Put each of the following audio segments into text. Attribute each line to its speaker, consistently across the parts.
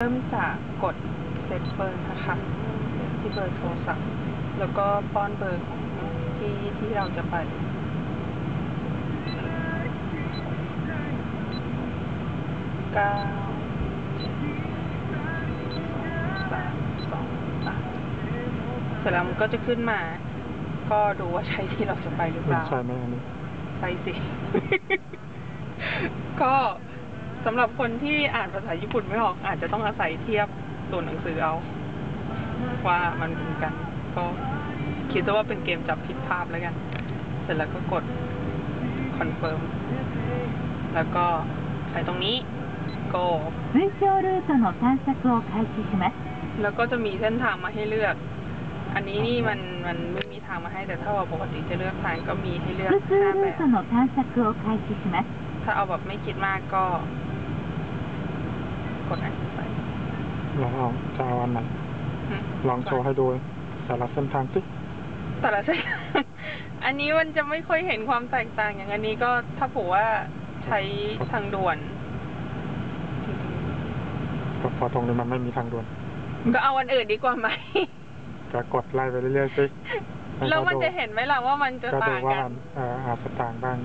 Speaker 1: เริ่มจากกดเซตเบอร์นะคะที่เบอร์โทรศัพท์ แล้วก็ป้อนเบอร์ของที่ที่เราจะไป เก้าสามสองสามเสร็จแล้วมันก็จะขึ้นมา ก็ดูว่าใช่ที่เราจะไปหรือเป
Speaker 2: มัน
Speaker 1: ล่า
Speaker 2: ใช่ไหมอันนี้
Speaker 1: ใช่สิ ก็ สำหรับคนที่อ่านภาษาญี่ปุ่นไม่ออก อาจจะต้องอาศัยเทียบตัวหนังสือเอา ว่ามันเป็นกัน ก็คิดซะว่าเป็นเกมจับผิดภาพแล้วกัน เสร็จแล้วก็กดคอนเฟิร์มแล้วก็ใช้ตรงนี้ go
Speaker 3: 通常ルートの探索を開始します。
Speaker 1: แล้วก็จะมีเส้นทางมาให้เลือก อันนี้นี่มันมันไม่มีทางมาให้แต่ถ้าว่าปกติจะเลือกทางก็มีให้เลือก
Speaker 3: 複数
Speaker 1: ห้า
Speaker 3: ル
Speaker 1: แบ
Speaker 3: ー
Speaker 1: บ
Speaker 3: トの探索を開始します。
Speaker 1: ถ้าเอาแบบไม่คิดมากก็ กดอันนี้ไป
Speaker 2: ลองเอาจะเอาอันไหน
Speaker 1: หึ
Speaker 2: ลองโชว์ให้ดูแต่ละเส้นทางสิ
Speaker 1: แต่ละเส้น อันนี้มันจะไม่ค่อยเห็นความแตกต่างอย่างอันนี้ก็ถ้าผมว่าใช้ทางด่วน
Speaker 2: ก็พอตรงนี้มันไม่มีทางด่วน
Speaker 1: ก็เอาอันอื่นดีกว่าไหม
Speaker 2: ก็กดไล่ไปเรื่อยๆสิให้
Speaker 1: แล้ว
Speaker 2: ขา
Speaker 1: มัน
Speaker 2: ดู
Speaker 1: จะเห็นไหมล่ะว่ามันจะ
Speaker 2: ก็ดู
Speaker 1: ต่าง
Speaker 2: ว่า
Speaker 1: กั
Speaker 2: มันนเอ่ออาจจะต่างบ้าง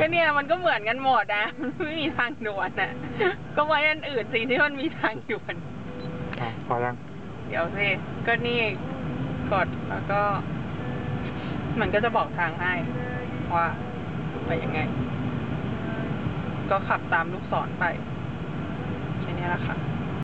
Speaker 1: ก็เนี่ยมันก็เหมือนกันหมดนะมันไม่มีทางด่วนน่ะ ก็ไว้อันอื่นสิที่มันมีทางด่วน
Speaker 2: อะพอยัง
Speaker 1: เดี๋ยวสิก็นี่กดแล้วก็ มันก็จะบอกทางให้ ว่าไปยังไง ก็ขับตามลูกศรไปแค่นี้แหละค่ะ